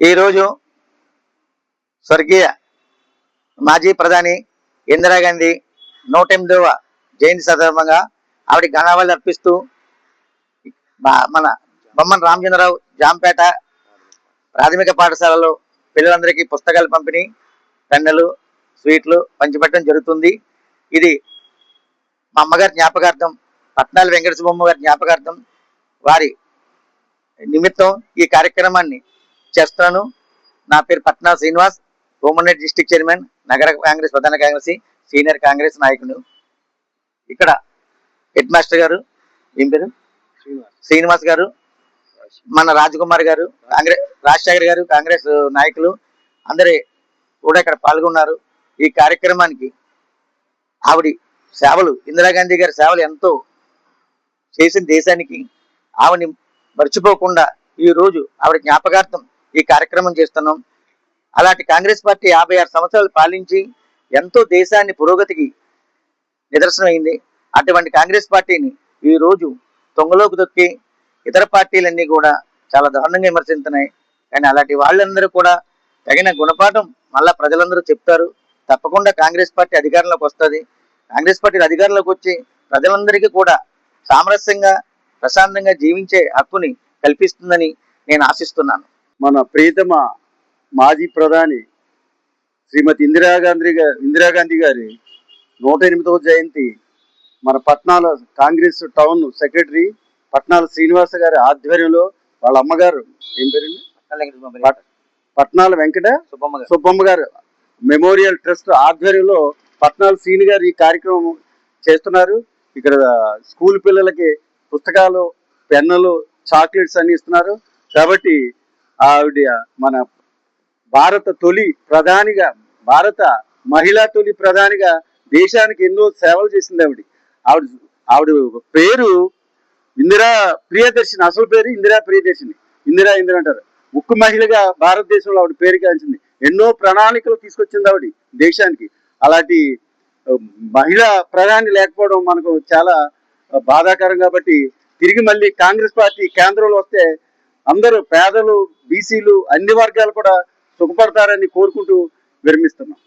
ఈరోజు స్వర్గీయ మాజీ ప్రధాని ఇందిరాగాంధీ నూట ఎనిమిదవ జయంతి సందర్భంగా ఆవిడ ఘనావాళి అర్పిస్తూ మన బొమ్మన్ రామచంద్రరావు జాంపేట ప్రాథమిక పాఠశాలలో పిల్లలందరికీ పుస్తకాలు పంపిణీ పెన్నులు స్వీట్లు పంచిపెట్టడం జరుగుతుంది. ఇది మా అమ్మగారి జ్ఞాపకార్థం పట్నాల వెంకటసుబొమ్మ గారి జ్ఞాపకార్థం. వారి నిమిత్తం ఈ కార్యక్రమాన్ని చేస్తున్నాను. నా పేరు పట్నా శ్రీనివాస్ కోమన్నెట్ డిస్టిక్ చైర్మన్ నగర కాంగ్రెస్ ప్రధాన కార్యదర్శి సీనియర్ కాంగ్రెస్ నాయకుడు. ఇక్కడ హెడ్ మాస్టర్ గారు ఏం పేరు? శ్రీనివాస్. గారు మన రాజకుమార్ గారు కాంగ్రెస్ రాజశేఖర్ గారు కాంగ్రెస్ నాయకులు అందరి కూడా ఇక్కడ పాల్గొన్నారు. ఈ కార్యక్రమానికి ఆవిడ సేవలు ఇందిరాగాంధీ గారి సేవలు ఎంతో చేసిన దేశానికి ఆవిడని మర్చిపోకుండా ఈ రోజు ఆవిడ జ్ఞాపకార్థం ఈ కార్యక్రమం చేస్తున్నాం. అలాంటి కాంగ్రెస్ పార్టీ యాభై ఆరు సంవత్సరాలు పాలించి ఎంతో దేశాన్ని పురోగతికి నిదర్శనమైంది. అటువంటి కాంగ్రెస్ పార్టీని ఈ రోజు తొంగలోకి దొక్కి ఇతర పార్టీలన్నీ కూడా చాలా దారుణంగా విమర్శిస్తున్నాయి కానీ అలాంటి వాళ్ళందరూ కూడా తగిన గుణపాఠం మళ్ళా ప్రజలందరూ చెప్తారు. తప్పకుండా కాంగ్రెస్ పార్టీ అధికారంలోకి వస్తుంది. కాంగ్రెస్ పార్టీ అధికారంలోకి వచ్చి ప్రజలందరికీ కూడా సామరస్యంగా ప్రశాంతంగా జీవించే హక్కుని కల్పిస్తుందని నేను ఆశిస్తున్నాను. మన ప్రియతమ మాజీ ప్రధాని శ్రీమతి ఇందిరాగాంధీ గారి ఇందిరాగాంధీ గారి నూట ఎనిమిదవ జయంతి మన పట్నాల కాంగ్రెస్ టౌన్ సెక్రటరీ పట్నాల శ్రీనివాస గారి ఆధ్వర్యంలో వాళ్ళ అమ్మగారు ఏం పేరండి? పట్- పట్నాల వెంకట సుబ్బమ్మ గారు. మెమోరియల్ ట్రస్ట్ ఆధ్వర్యంలో పట్నాల శ్రీని గారు ఈ కార్యక్రమం చేస్తున్నారు. ఇక్కడ స్కూల్ పిల్లలకి పుస్తకాలు పెన్నులు చాక్లెట్స్ అన్ని ఇస్తున్నారు. కాబట్టి ఆవిడ మన భారత తొలి ప్రధానిగా భారత మహిళా తొలి ప్రధానిగా దేశానికి ఎన్నో సేవలు చేసింది ఆవిడ. ఆవిడ ఆవిడ పేరు ఇందిరా ప్రియదర్శిని అసలు పేరు ఇందిరా ప్రియదర్శిని. ఇందిరా ఇందిరా అంటారు. ఉక్కు మహిళగా భారతదేశంలో ఆవిడ పేరు గాంచింది. ఎన్నో ప్రణాళికలు తీసుకొచ్చింది ఆవిడ దేశానికి. అలాంటి మహిళా ప్రధాని లేకపోవడం మనకు చాలా బాధాకరం కాబట్టి తిరిగి మళ్ళీ కాంగ్రెస్ పార్టీ కేంద్రంలో వస్తే అందరూ పేదలు బీసీలు అన్ని వర్గాలు కూడా సుఖపడతారని కోరుకుంటూ విరమిస్తున్నాం.